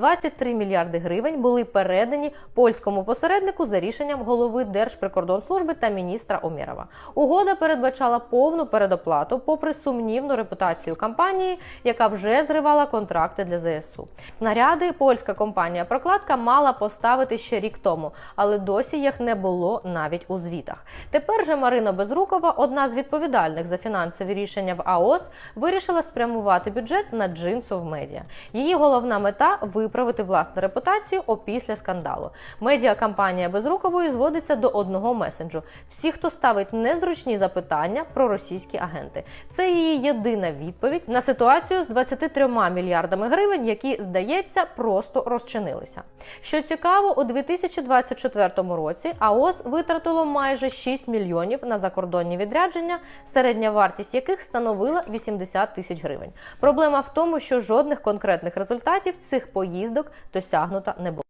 23 мільярди гривень були передані польському посереднику за рішенням голови Держприкордонслужби та міністра Омєрова. Угода передбачала повну передоплату, попри сумнівну репутацію компанії, яка вже зривала контракти для ЗСУ. Снаряди польська компанія Прокладка мала поставити ще рік тому, але досі їх не було навіть у звітах. Тепер же Марина Безрукова, одна з відповідальних за фінансові рішення в АОС, вирішила спрямувати бюджет на джинсов медіа. Її головна мета виправити власну репутацію опісля скандалу. Медіакампанія Безрукової зводиться до одного месенджу: всі, хто ставить незручні запитання про російські агенти. Це її єдина відповідь на ситуацію з 23 мільярдами гривень, які, здається, просто розчинилися. Що цікаво, у 2024 році АОС витратило майже 6 мільйонів на закордонні відрядження, середня вартість яких становила 80 тисяч гривень. Проблема в тому, що жодних конкретних результатів цих поїздок досягнуто не було.